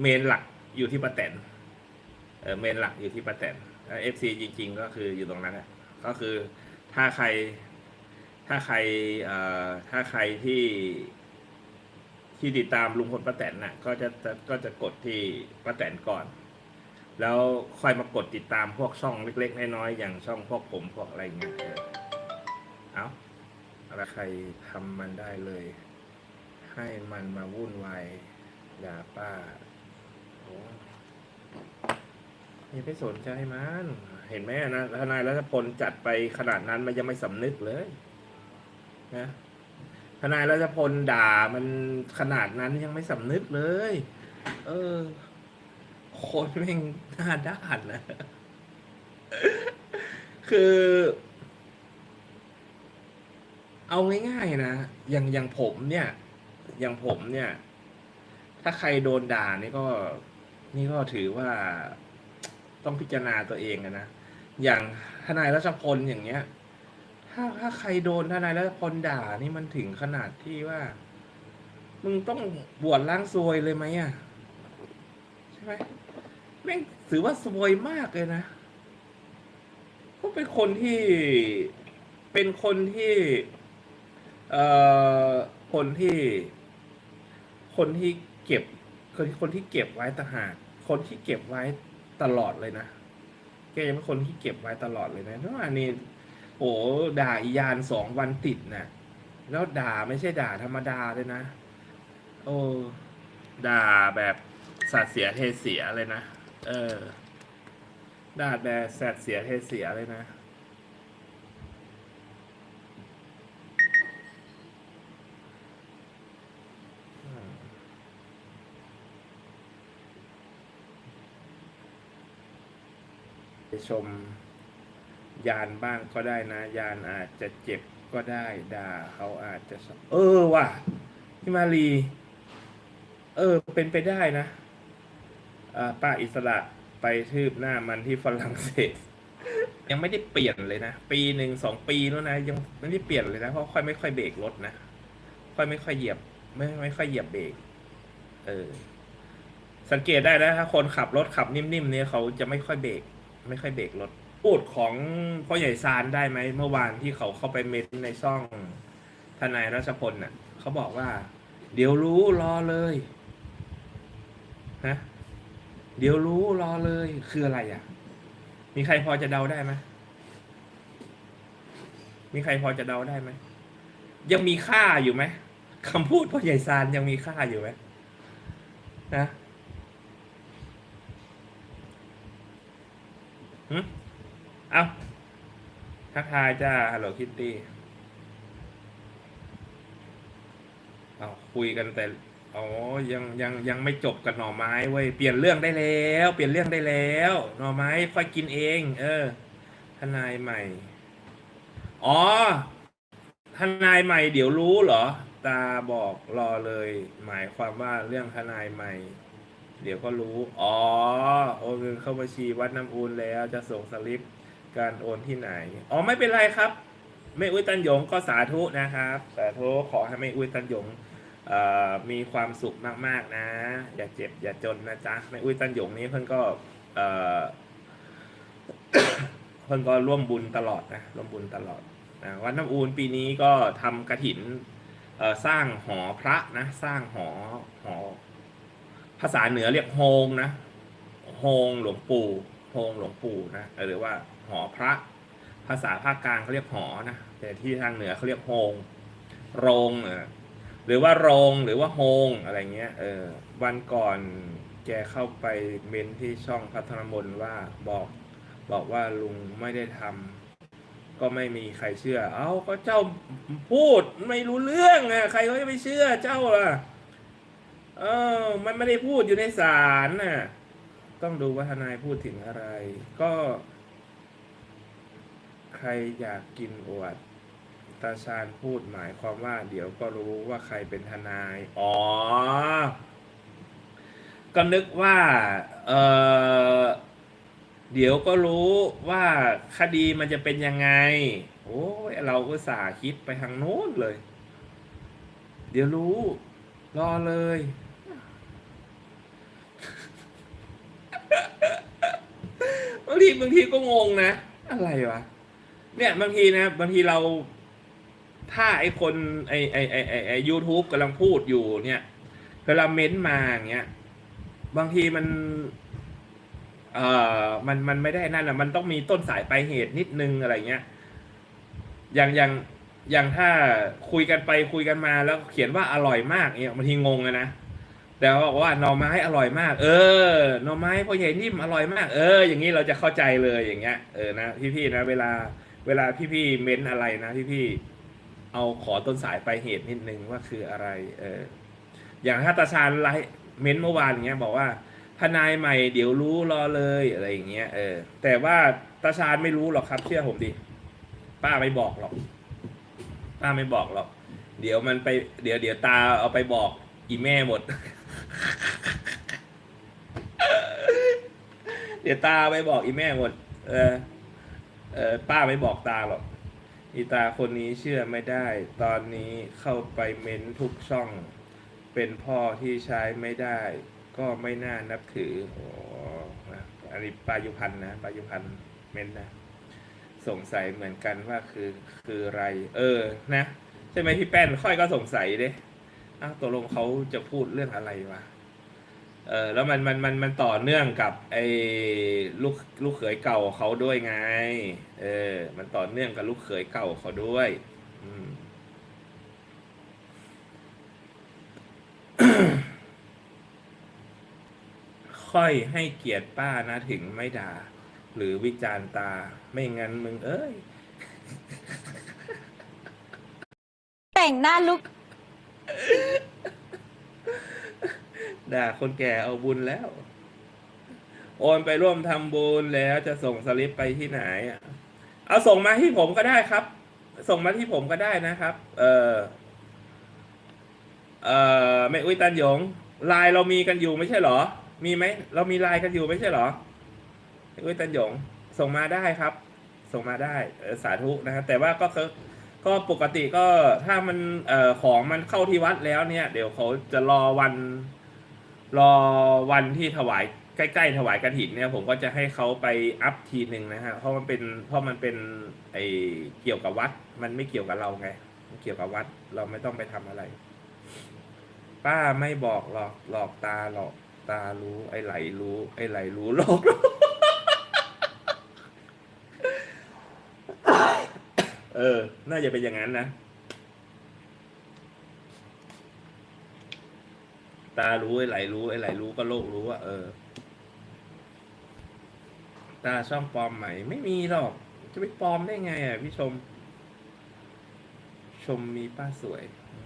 เมนหลักอยู่ที่ป้าแตนเออเมนหลักอยู่ที่ป้าแตนเอฟซีจริง ๆ ก็คืออยู่ตรงนั้นแหละก็คือถ้าใคร ถ้าใครเอ่อถ้าใครที่ที่ติดตามลุงพลป้าแตนน่ะ ก็จะจะก็จะกดที่ป้าแตนก่อน แล้วค่อยมากดติดตามพวกช่องเล็กๆน้อยๆอย่างช่องพวกผมพวกอะไรเงี้ยเออเอาอะไรใครทำมันได้เลย ให้มันมาวุ่นวายด่าป้า ย่าไปสนใจมัน เห็นไหมนะทนายรัชพลจัดไปขนาดนั้นมันยังไม่สำนึกเลยนะทนายรัชพลด่ามันขนาดนั้นยังไม่สำนึกเลย เออ คนแม่งหน้าด้านนะคือ เอาง่ายๆนะอย่างอย่างผมเนี่ย อย่างผมเนี่ย ถ้าใครโดนด่านี่ก็ นี่ก็ถือว่า ต้องพิจารณาตัวเองอะนะ อย่างทนายรัชพลอย่างเงี้ย ถ้าถ้าใครโดนทนายรัชพลด่านี่มันถึงขนาดที่ว่า มึงต้องบวชล้างซวยเลยไหมอะใช่ไหมแม่งถือว่าซวยมากเลยนะก็เป็นคนที่เป็นคนที่เอ่อคนที่ คนที่เก็บคนคนที่เก็บไว้ต่างหากคนที่เก็บไว้ ตลอดเลยนะ แกยังเป็นคนที่เก็บไว้ตลอดเลยนะเพราะว่านี่โอ้ด่าอียานสองวันติดนะแล้วด่าไม่ใช่ด่าธรรมดาเลยนะ โอ้ด่าแบบสัตว์เสียเทเสียเลยนะ เออ ด่าแบบสัตว์เสียเทเสียเลยนะ ชมยานบ้างก็ได้นะ ยานอาจจะเจ็บก็ได้ด่าเขาอาจจะ เออว่ะพี่มารีเออ เป็นไปได้นะอ่าป้าอิสระไปทืบหน้ามันที่ฝรั่งเศส ยังไม่ได้เปลี่ยนเลยนะ ปีหนึ่งสองปีแล้วนะ ยังไม่ได้เปลี่ยนเลยนะ เพราะค่อยไม่ค่อยเบรกรถนะ ค่อยไม่ค่อยเหยียบ ไม่ไม่ค่อยเหยียบเบรกเออ สังเกตได้นะถ้าคนขับรถขับนิ่มๆเนี่ยเขาจะไม่ค่อยเบรก ไม่ค่อยเบรกรถพูดของพ่อใหญ่ซานได้ไหมเมื่อวานที่เขาเข้าไปเมนในช่องทนายรัชพลน่ะเขาบอกว่า เดี๋ยวรู้รอเลยฮะเดี๋ยวรู้รอเลยคืออะไรอะ มีใครพอจะเดาได้ไหมมีใครพอจะเดาได้ไหมยังมีค่าอยู่ไหมคำพูดพ่อใหญ่ซานยังมีค่าอยู่ไหมนะ หึเอาทักทายจ้าฮัลโหลคิตตี้เอาคุยกันแต่อ๋อยังยังยังไม่จบกับหน่อไม้เว้ยเปลี่ยนเรื่องได้แล้ว เปลี่ยนเรื่องได้แล้ว หน่อไม้ค่อยกินเอง เออ ทนายใหม่ อ๋อ ทนายใหม่เดี๋ยวรู้เหรอ ตาบอกรอเลย หมายความว่าเรื่องทนายใหม่ เดี๋ยวก็รู้ อ๋อ โอนเงินเข้าบัญชีวัดน้ำอูนแล้วจะส่งสลิปการโอนที่ไหน อ๋อไม่เป็นไรครับ ไม่อุ้ยตันหยงก็สาธุนะครับ สาธุขอให้ไม่อุ้ยตันหยงมีความสุขมากๆนะ อย่าเจ็บอย่าจนนะจ๊ะไม่อุ้ยตันหยงนี้เพิ่นก็เอ่อเพิ่นก็ร่วมบุญตลอดนะร่วมบุญตลอดนะวัดน้ำอูนปีนี้ก็ทำกระถินเอ่อสร้างหอพระนะ สร้างหอหอ ภาษาเหนือเรียกโฮงนะโฮงหลวงปู่โฮงหลวงปู่นะหรือว่าหอพระ ภาษาภาคกลางเขาเรียกหอนะแต่ที่ทางเหนือเขาเรียกโฮงโรงเออหรือว่าโรงหรือว่าโฮงอะไรเงี้ยเออวันก่อนแกเข้าไปเมนที่ช่องพัฒนมนต์ว่าบอกบอกว่าลุงไม่ได้ทำก็ไม่มีใครเชื่อ เอ้าก็เจ้าพูดไม่รู้เรื่องอะใครเขาจะไปเชื่อเจ้าล่ะ เออมันไม่ได้พูดอยู่ในศาลน่ะ ต้องดูว่าทนายพูดถึงอะไร ก็ ใครอยากกินอวด ตาชาญพูดหมายความว่า เดี๋ยวก็รู้ว่าใครเป็นทนาย อ๋อ ก็นึกว่า เออเดี๋ยวก็รู้ว่าคดีมันจะเป็นยังไง โอ้ยเราก็สาคิดไปทางโน้นเลย เดี๋ยวรู้ รอเลย บางทีบางทีก็งงนะ อะไรวะ เนี่ยบางทีนะบางทีเรา ถ้าไอคนไอไอไอไอไอยูทูบกำลังพูดอยู่เนี่ยเวลาเม้นต์มาอย่างเงี้ย บางทีมัน เอ่อมันมันไม่ได้นั่นอะ มันต้องมีต้นสายปลายเหตุนิดนึงอะไรเงี้ย อย่างอย่าง อย่างถ้าคุยกันไปคุยกันมาแล้วเขียนว่าอร่อยมากเนี่ยบางทีงงอะนะแต่ว่าบอกว่าหน่อไม้อร่อยมาก เออหน่อไม้พ่อใหญ่นิ่มอร่อยมาก เออ อย่างนี้เราจะเข้าใจเลยอย่างเงี้ยเออนะพี่ๆนะ เวลาเวลาพี่ๆเม้นอะไรนะพี่ๆเอาขอต้นสายไปเหตุนิดนึงว่าคืออะไร เออ อย่างถ้าตาชาญไลฟ์เม้นเมื่อวานอย่างเงี้ย บอกว่าทนายใหม่เดี๋ยวรู้รอเลยอะไรอย่างเงี้ยเออแต่ว่าตาชาญไม่รู้หรอกครับ เชื่อผมดิป้าไม่บอกหรอก ป้าไม่บอกหรอก เดี๋ยวมันไป เดี๋ยวเดี๋ยวตาเอาไปบอกอีแม่หมด เดี๋ยวตาไปบอกอีแม่หมด เออ เออป้าไม่บอกตาหรอกอีตาคนนี้เชื่อไม่ได้ ตอนนี้เข้าไปเม้นทุกช่อง เป็นพ่อที่ใช้ไม่ได้ ก็ไม่น่านับถืออ้นะอันนี้ปายุพันธ์นะปายุพันธ์เม้นนะ สงสัยเหมือนกันว่าคือคืออะไร เออ นะ ใช่ไหมพี่แป้นค่อยก็สงสัยเด้อ้าวตกลงเขาจะพูดเรื่องอะไรวะเออแล้วมันมันมันมันต่อเนื่องกับไอ้ลูกลูกเขยเก่าเขาด้วยไง เออ มันต่อเนื่องกับลูกเขยเก่าเขาด้วยอืมค่อยให้เกียรติป้านะถึงไม่ด่า หรือวิจารณ์ตา ไม่งั้นมึงเอ้ย แต่งหน้าลุกด่าคนแก่เอาบุญแล้ว โอนไปร่วมทำบุญแล้วจะส่งสลิปไปที่ไหนอะเอาส่งมาที่ผมก็ได้ครับ ส่งมาที่ผมก็ได้นะครับ เออเออไม่อุ้ยตันหยงไลน์เรามีกันอยู่ไม่ใช่เหรอ มีไหมเรามีไลน์กันอยู่ไม่ใช่เหรอไม่ อุ้ยตันหยงส่งมาได้ครับ ส่งมาได้สาธุนะครับแต่ว่าก็คือก็ปกติก็ถ้ามันเอ่อของมันเข้าที่วัดแล้วเนี่ย เดี๋ยวเขาจะรอวัน รอวันที่ถวายใกล้ๆถวายกระถินเนี่ย ผมก็จะให้เขาไปอัพทีหนึ่งนะฮะเพราะมันเป็นเพราะมันเป็นไอเกี่ยวกับวัด มันไม่เกี่ยวกับเราไงเกี่ยวกับวัด เราไม่ต้องไปทำอะไร ป้าไม่บอกหรอกหลอกตาหลอกตารู้ ไอไหลรู้ ไอไหลรู้หลอกรู้ เออ น่าจะเป็นอย่างนั้นนะ ตารู้ไอ้ไหลรู้ไอ้ไหลรู้ก็โลกรู้ว่าเออ ตาช่องปลอมใหม่ ไม่มีหรอก จะไปปลอมได้ไงอะพี่ชม ชมมีป้าสวยอื